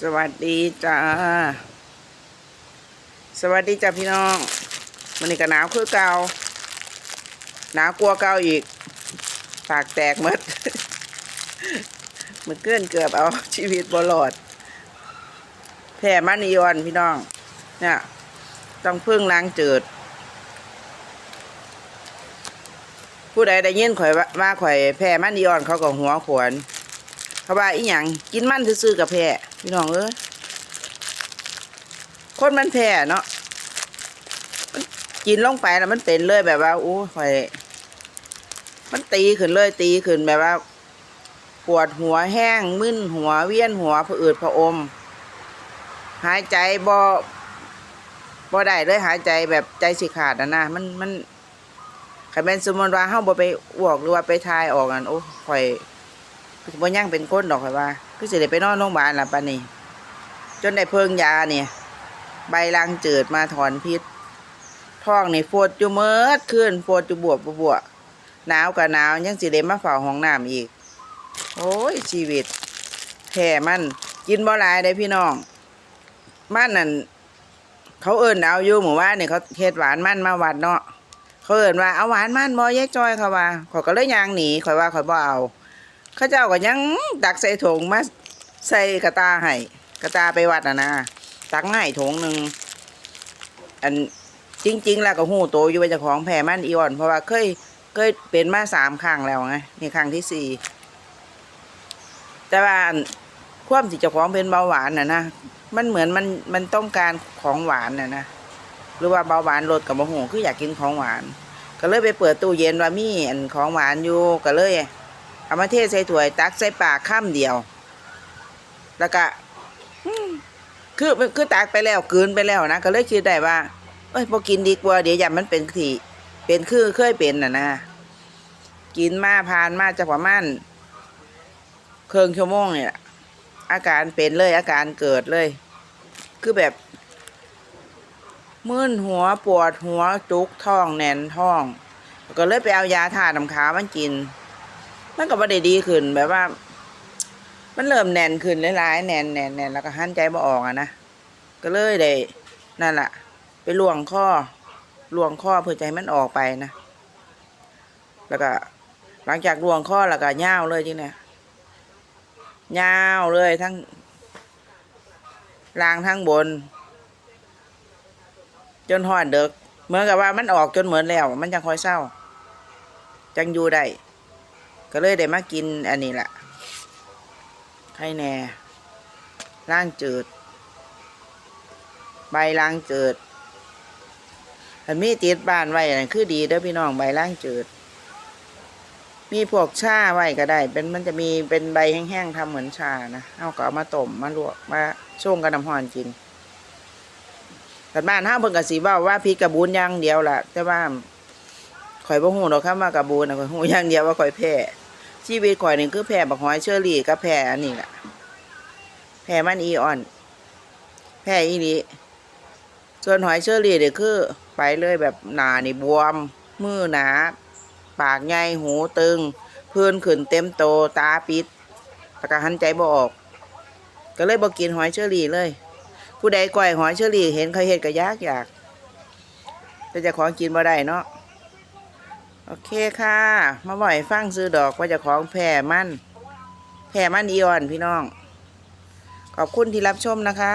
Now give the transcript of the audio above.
สวัสดีจ้า สวัสดีจ้าพี่น้องมันนี่ก็หนาวคือเกาหนาวกลัวเกาอีก ปากแตกมดมันเกินเกือบเอาชีวิตบรอดแผ่มันอีอนพี่น้อง เนี่ย ต้องพึ่งล้างจืด ผู้ใดได้ยินข่อยว่าข่อยแพ้มันอีออนเขาก็หัวขวน เขาว่าอีหยังกินมันซื่อกับแพ้พี่น้องเอ้ยคนมันแพ้เนาะกินลงไปแล้วมันเป็นเลยแบบว่าอู้ข่อยมันตีขึ้นเลยตีขึ้นแบบว่า ปวดหัวแห้งมึนหัวเวียนหัวผะอืดผะอม หายใจบ่บ่ได้เลยหายใจแบบใจสิขาดนะนะมันมันคันแม่นสมมติว่าเฮาบ่ไปอวกหรือว่าไปทายออกนั่นโอ้ข่อย คือบ่ยังเป็นคนดอกข่อยว่าคือสิได้ไปนอนโรงพยาบาลล่ะปานนี้ จนได้เพิ่งยาเนี่ย ใบลางจืดมาถอนพิษท้องนี่ปวดอยู่เมิดขึ้นปวดอยู่บวบบวบหนาวกับหนาวยังสิได้มาเฝ้าห้องน้ำอีก โอ้ยชีวิตแผ่มันกินบ่หลายได้พี่น้อง มันนั่นเขาเอิ้นเอาอยู่หมู่ว่านนี่ยเขาเฮ็ดหวานมันมาวัดเนาะเขาเอิ้นว่าเอาหวานมันบ่ยายจอยเขาว่าข่อยก็เลยยางหนีข่อยว่าข่อยบ่เอา เขาเจ้าก็ยังตักใส่ถุงมาใส่กระตาให้กระตาไปวัดนะนะตักมาให้ถุงหนึ่งอันจริง ๆ แล้วก็หูโตอยู่ว่าเจ้าของแผ่มันอีออน เพราะว่าเคยเคยเป็นมาสามครั้งแล้วไงนี่ครั้งที่สี่แต่ว่าความที่เจ้าของเป็นเบาหวานน่ะนะมันเหมือนมันมันต้องการของหวานน่ะนะหรือว่าเบาหวานลดกับโมโหคืออยากกินของหวาน ก็เลยไปเปิดตู้เย็นว่ามีอันของหวานอยู่ก็เลย เอามาเทใส่ถ้วย ตักใส่ปากข้ามเดียว แล้วก็คือคือตักไปแล้วกืนไปแล้วนะก็เลยคิดได้ว่า เอ้ยพอกินดีกว่าเดี๋ยวยามันเป็นทีเป็นคือเคยเป็นน่ะนะกินมาผ่านมาจะประมาณเครื่องชั่วโมงเนี่ยอาการเป็นเลยอาการเกิดเลย คือแบบมึนหัวปวดหัวจุกท้องแน่นท้อง ก็เลยไปเอายาทาน้ำขาวมันกิน มันก็บ่ได้ดีขึ้นแบบว่า มันเริ่มแน่นขึ้นหลายๆแน่นแน่นแน่นแล้วก็หันใจบ่ออกอะนะก็เลยได้นั่นแหละไปลวงข้อลวงข้อเพื่อจะให้มันออกไปนะแล้วก็ หลังจากลวงข้อแล้วก็ย่าวเลยจริงเนี่ยย่าวเลยทั้งล่างทั้งบน จนหอดเด็กเหมือนกับว่ามันออกจนเหมือนแล้ว มันจังคอยเศร้า จังอยู่ได้ ก็เลยได้มากินอันนี้แหละไข่แหน่ล่างจืด ใบล่างจืดอันมีติดบ้านไว้นั่นคือดีเด้อพี่น้องใบล่างจืด มีพวกชาไว้ก็ได้ เป็นมันจะมีเป็นใบแห้งๆทำเหมือนชานะเอาก็เอามาต้มมาลวกมาช่วงกับน้ำห้อนกินแต่บ้านห้าเพิ่นก็สิเว้าว่าพริกกระบุนย่างเดียวล่ะ แต่ว่าข่อยบ่ฮู้ดอกคำว่ากระบูนนะข่อยฮู้อย่างเดียวว่าข่อยแพ้ ชีวิตข่อยนี่คือแพ้บักหอยเชอรี่กับแพ้อันนี้แหละแพ้มันอีออนแพ้อีนี้ส่วนหอยเชอรี่เนี่คือ ไปเลยแบบหนานี่บวม มือหนา ปากใหญ่หูตึง พื้นขึ้นเต็มโตตาปิดแล้วก็หันใจบ่ออก ก็เลยบ่กินหอยเชอรี่เลย ผู้ใดก่อยหอยเชอรี่เห็นเขาเฮ็ดก็ยากอยากแต่จะของกินบ่ได้เนาะ โอเคค่ะ มาบ่อยฟังซื้อดอกว่าจะของแผ่มันแผ่มันอีออนพี่น้อง ขอบคุณที่รับชมนะคะ